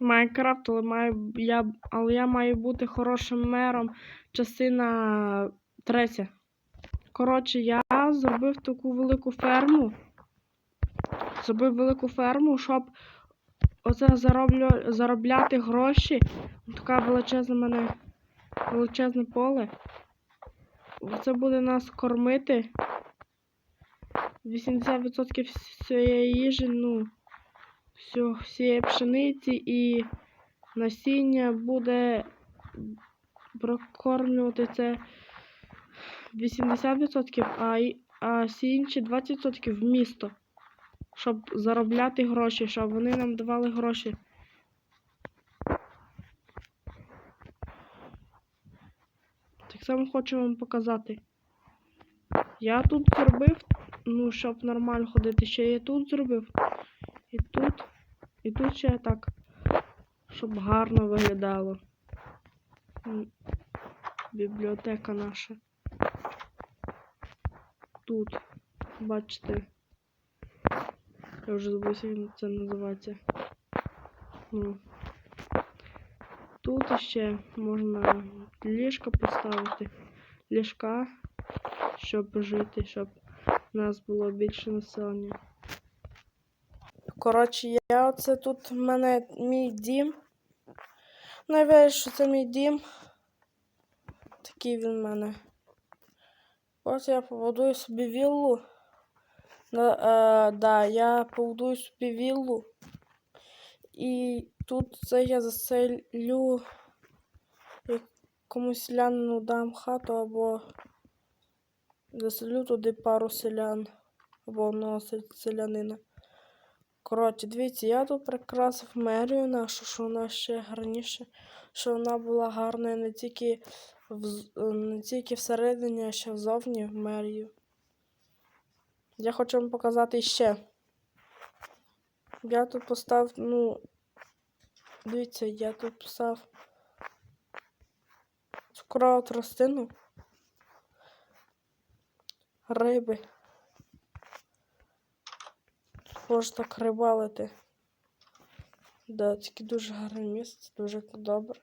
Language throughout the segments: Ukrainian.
Майнкрафт, але маю я, але я маю бути хорошим мером. Частина третя. Коротше, я зробив таку велику ферму. Зробив велику ферму, щоб оце зароблю, заробляти гроші. Така величезна мене величезне поле. Це буде нас кормити. 80% всієї їжі, ну, всієї пшениці і насіння буде прокормлювати це 80%, а, а всі інші 20% в місто. Щоб заробляти гроші, щоб вони нам давали гроші. Так само хочу вам показати. Я тут зробив, ну, щоб нормально ходити, ще я тут зробив. І тут. І тут ще так. Щоб гарно виглядало. Бібліотека наша. Тут. Бачите. Я вже забувся, як це називається. Ну. Тут ще можна ліжко поставити. Ліжка, щоб жити, щоб у нас було більше населення. Коротше, я оце тут в мене мій дім. Ну, я вірю, що це мій дім. Такий він в мене. Ось я побудую собі віллу. Да, е, да, я побудую собі віллу. І тут це я заселю якомусь селянину дам хату або заселю туди пару селян або одного селянина. Коротше, дивіться, я тут прикрасив мерію нашу, що вона ще гарніше, що вона була гарною не тільки, е, не тільки всередині, а ще ззовні в мерію. Я хочу вам показати ще. Я тут поставив, ну. Дивіться, я тут поставив цукрову тростину. Риби. Можна так рибалити. Да, таке дуже гарне місце, дуже добре.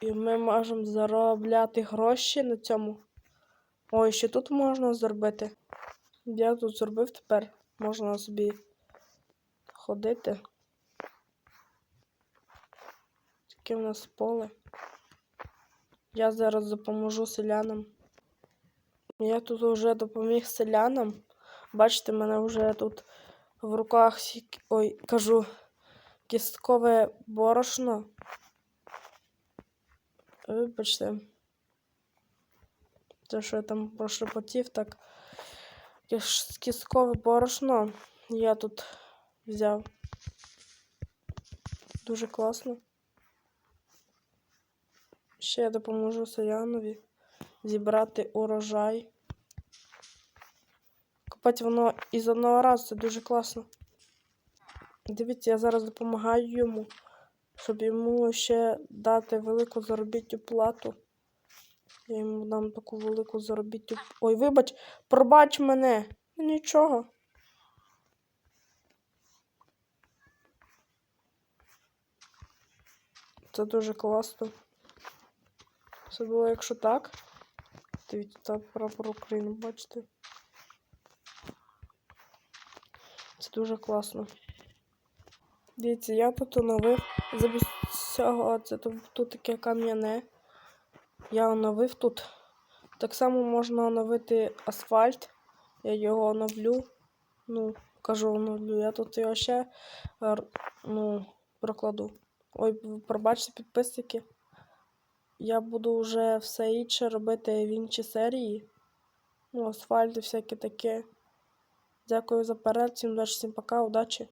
І ми можемо заробляти гроші на цьому. Ой, ще тут можна зробити. Я тут зробив тепер. Можна собі ходити. Таке в нас поле. Я зараз допоможу селянам. Я тут вже допоміг селянам. Бачите, мене вже тут в руках ой, кажу, кісткове борошно. Вибачте. Те, що я там прошепотів, так. Кісткове борошно я тут взяв. Дуже класно. Ще я допоможу селянові зібрати урожай. Копати воно із одного разу, це дуже класно. Дивіться, я зараз допомагаю йому, щоб йому ще дати велику заробітну плату. Я йому дам таку велику заробітну. Ой, вибач, пробач мене. Ну, Нічого. Це дуже класно. Це було якщо так. Дивіться, там прапор України, бачите? Це дуже класно. Дивіться, я тут оновив замість цього, це тут, таке кам'яне. Я оновив тут. Так само можна оновити асфальт. Я його оновлю. Ну, кажу оновлю. Я тут його ще ну, прокладу. Ой, пробачте підписники. Я буду вже все інше робити в іншій серії. Ну, асфальт і всяке таке. Дякую за перегляд, всім удачі, всім пока, удачі.